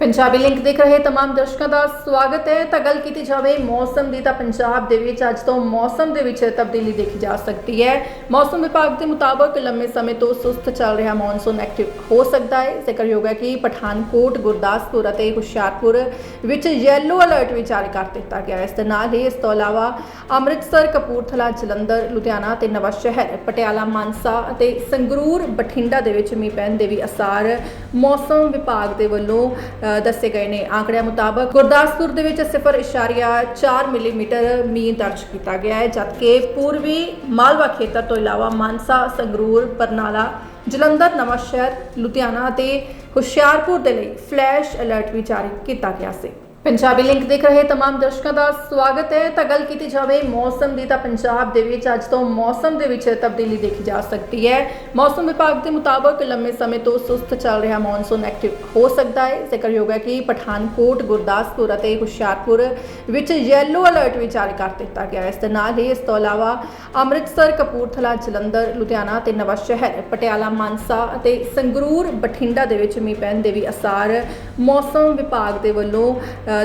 Punjabi link ਦੇਖ ਰਹੇ तमाम ਦਰਸ਼ਕਾਂ ਦਾ ਸਵਾਗਤ ਹੈ ਤਾਂ ਗੱਲ ਕੀਤੀ ਜਾਵੇ ਮੌਸਮ ਦੀ ਤਾਂ ਪੰਜਾਬ ਦੇ ਵਿੱਚ ਅੱਜ ਤੋਂ ਮੌਸਮ ਦੇ ਵਿੱਚ ਤਬਦੀਲੀ ਦੇਖੀ ਜਾ ਸਕਦੀ ਹੈ ਮੌਸਮ ਵਿਭਾਗ ਦੇ ਮੁਤਾਬਕ ਲੰਮੇ ਸਮੇਂ ਤੋਂ ਸੁਸਤ ਚੱਲ ਰਿਹਾ ਮੌਨਸੂਨ ਐਕਟਿਵ ਹੋ ਸਕਦਾ ਹੈ ਜ਼ਿਕਰਯੋਗ ਹੈ ਕਿ ਪਠਾਨਕੋਟ ਗੁਰਦਾਸਪੁਰ ਅਤੇ ਹੁਸ਼ਿਆਰਪੁਰ ਵਿੱਚ ਯੈਲੋ ਅਲਰਟ ਵੀ ਜਾਰੀ ਕਰ ਦਿੱਤਾ ਗਿਆ ਹੈ ਇਸ ਦੇ ਨਾਲ ਹੀ ਇਸ ਤੋਂ ਇਲਾਵਾ ਅੰਮ੍ਰਿਤਸਰ ਕਪੂਰਥਲਾ ਜਲੰਧਰ ਲੁਧਿਆਣਾ ਤੇ ਨਵਾਂ ਸ਼ਹਿਰ ਪਟਿਆਲਾ ਮਾਨਸਾ ਅਤੇ ਸੰਗਰੂਰ ਬਠਿੰਡਾ ਦੇ ਵਿੱਚ ਮੀਂਹ ਪੈਣ ਦੇ ਵੀ ਅਸਾਰ ਮੌਸਮ ਵਿਭਾਗ ਦੇ ਵੱਲੋਂ ਅ, ਦੱਸੇ ਗਏ ਨੇ। ਆંકੜਿਆਂ ਮੁਤਾਬਕ ਗੁਰਦਾਸਪੁਰ ਦੇ ਵਿੱਚ 0.4 ਮਿਲੀਮੀਟਰ ਮੀਂਹ ਦਰਜ ਕੀਤਾ ਗਿਆ ਹੈ, ਜਦਕਿ ਪੂਰਬੀ ਮਾਲਵਾ ਖੇਤਰ ਤੋਂ ਇਲਾਵਾ ਮਾਨਸਾ, ਸੰਗਰੂਰ, ਬਰਨਾਲਾ, ਜਲੰਧਰ, ਨਵਾਂਸ਼ਹਿਰ, ਲੁਧਿਆਣਾ ਅਤੇ ਹੁਸ਼ਿਆਰਪੁਰ ਦੇ ਲਈ ਫਲੈਸ਼ ਅਲਰਟ ਵੀ ਜਾਰੀ ਕੀਤਾ ਗਿਆ ਸੀ। ਪੰਜਾਬੀ ਲਿੰਕ ਦੇਖ ਰਹੇ तमाम ਦਰਸ਼ਕਾਂ ਦਾ ਸਵਾਗਤ ਹੈ ਤਾਂ ਗੱਲ ਕੀਤੀ ਜਾਵੇ ਮੌਸਮ ਦੀ ਤਾਂ ਪੰਜਾਬ ਦੇ ਵਿੱਚ ਅੱਜ ਤੋਂ ਮੌਸਮ ਦੇ ਵਿੱਚ ਤਬਦੀਲੀ ਦੇਖੀ ਜਾ ਸਕਦੀ ਹੈ ਮੌਸਮ ਵਿਭਾਗ ਦੇ ਮੁਤਾਬਕ ਲੰਮੇ ਸਮੇਂ ਤੋਂ ਸੁਸਤ ਚੱਲ ਰਿਹਾ ਮੌਨਸੂਨ ਐਕਟਿਵ ਹੋ ਸਕਦਾ ਹੈ ਜ਼ਿਕਰਯੋਗ ਹੈ ਕਿ ਪਠਾਨਕੋਟ ਗੁਰਦਾਸਪੁਰ ਅਤੇ ਹੁਸ਼ਿਆਰਪੁਰ ਵਿੱਚ ਯੈਲੋ ਅਲਰਟ ਵੀ ਜਾਰੀ ਕਰ ਦਿੱਤਾ ਗਿਆ ਹੈ ਇਸ ਦੇ ਨਾਲ ਹੀ ਇਸ ਤੋਂ ਇਲਾਵਾ ਅੰਮ੍ਰਿਤਸਰ ਕਪੂਰਥਲਾ ਜਲੰਧਰ ਲੁਧਿਆਣਾ ਤੇ ਨਵਾਂ ਸ਼ਹਿਰ ਪਟਿਆਲਾ ਮਾਨਸਾ ਅਤੇ ਸੰਗਰੂਰ ਬਠਿੰਡਾ ਦੇ ਵਿੱਚ ਮੀਂਹ ਪੈਣ ਦੇ ਵੀ ਅਸਾਰ ਮੌਸਮ ਵਿਭਾਗ ਦੇ ਵੱਲੋਂ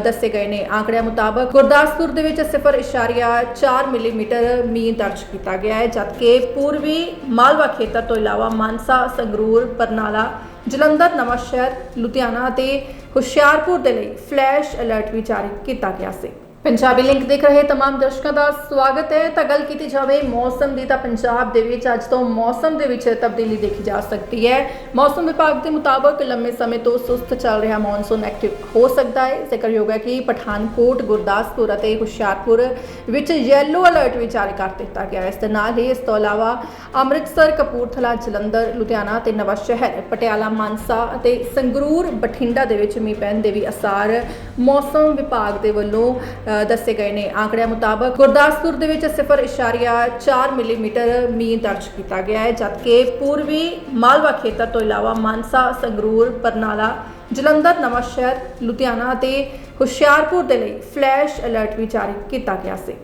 ਦੱਸੇ ਗਏ ਨੇ। ਆંકੜਿਆਂ ਮੁਤਾਬਕ ਗੁਰਦਾਸਪੁਰ ਦੇ ਵਿੱਚ 0.4 ਮਿਲੀਮੀਟਰ ਮੀਂਹ ਦਰਜ ਕੀਤਾ ਗਿਆ ਹੈ, ਜਦਕਿ ਪੂਰਬੀ ਮਾਲਵਾ ਖੇਤਰ ਤੋਂ ਇਲਾਵਾ ਮਾਨਸਾ, ਸੰਗਰੂਰ, ਬਰਨਾਲਾ, ਜਲੰਧਰ ਨਵਾਂ ਸ਼ਹਿਰ ਲੁਧਿਆਣਾ ਅਤੇ ਹੁਸ਼ਿਆਰਪੁਰ ਦੇ ਲਈ ਫਲੈਸ਼ ਅਲਰਟ ਵੀ ਜਾਰੀ ਕੀਤਾ ਗਿਆ ਸੀ। ਪੰਜਾਬੀ ਲਿੰਕ ਦੇਖ ਰਹੇ तमाम ਦਰਸ਼ਕਾਂ ਦਾ ਸਵਾਗਤ ਹੈ ਤਾਂ ਗੱਲ ਕੀਤੀ ਜਾਵੇ ਮੌਸਮ ਦੀ ਤਾਂ ਪੰਜਾਬ ਦੇ ਵਿੱਚ ਅੱਜ ਤੋਂ ਮੌਸਮ ਦੇ ਵਿੱਚ ਤਬਦੀਲੀ ਦੇਖੀ ਜਾ ਸਕਦੀ ਹੈ ਮੌਸਮ ਵਿਭਾਗ ਦੇ ਮੁਤਾਬਕ ਲੰਮੇ ਸਮੇਂ ਤੋਂ ਸੁਸਤ ਚੱਲ ਰਿਹਾ ਮੌਨਸੂਨ ਐਕਟਿਵ ਹੋ ਸਕਦਾ ਹੈ ਜ਼ਿਕਰਯੋਗ ਹੈ ਕਿ ਪਠਾਨਕੋਟ ਗੁਰਦਾਸਪੁਰ ਅਤੇ ਹੁਸ਼ਿਆਰਪੁਰ ਵਿੱਚ ਯੈਲੋ ਅਲਰਟ ਵੀ ਜਾਰੀ ਕਰ ਦਿੱਤਾ ਗਿਆ ਹੈ ਇਸ ਦੇ ਨਾਲ ਹੀ ਇਸ ਤੋਂ ਇਲਾਵਾ ਅੰਮ੍ਰਿਤਸਰ ਕਪੂਰਥਲਾ ਜਲੰਧਰ ਲੁਧਿਆਣਾ ਤੇ ਨਵਾਂ ਸ਼ਹਿਰ ਪਟਿਆਲਾ ਮਾਨਸਾ ਅਤੇ ਸੰਗਰੂਰ ਬਠਿੰਡਾ ਦੇ ਵਿੱਚ ਮੀਂਹ ਪੈਣ ਦੇ ਵੀ ਅਸਾਰ ਮੌਸਮ ਵਿਭਾਗ ਦੇ ਵੱਲੋਂ ਅ, ਦੱਸੇ ਗਏ ਨੇ। ਆંકੜਿਆਂ ਮੁਤਾਬਕ ਗੁਰਦਾਸਪੁਰ ਦੇ ਵਿੱਚ 0.4 ਮਿਲੀਮੀਟਰ ਮੀਂਹ ਦਰਜ ਕੀਤਾ ਗਿਆ ਹੈ, ਜਦਕਿ ਪੂਰਬੀ ਮਾਲਵਾ ਖੇਤਰ ਤੋਂ ਇਲਾਵਾ ਮਾਨਸਾ, ਸੰਗਰੂਰ, ਬਰਨਾਲਾ, ਜਲੰਧਰ, ਨਵਾਂਸ਼ਹਿਰ, ਲੁਧਿਆਣਾ ਅਤੇ ਹੁਸ਼ਿਆਰਪੁਰ ਦੇ ਲਈ ਫਲੈਸ਼ ਅਲਰਟ ਵੀ ਜਾਰੀ ਕੀਤਾ ਗਿਆ ਸੀ।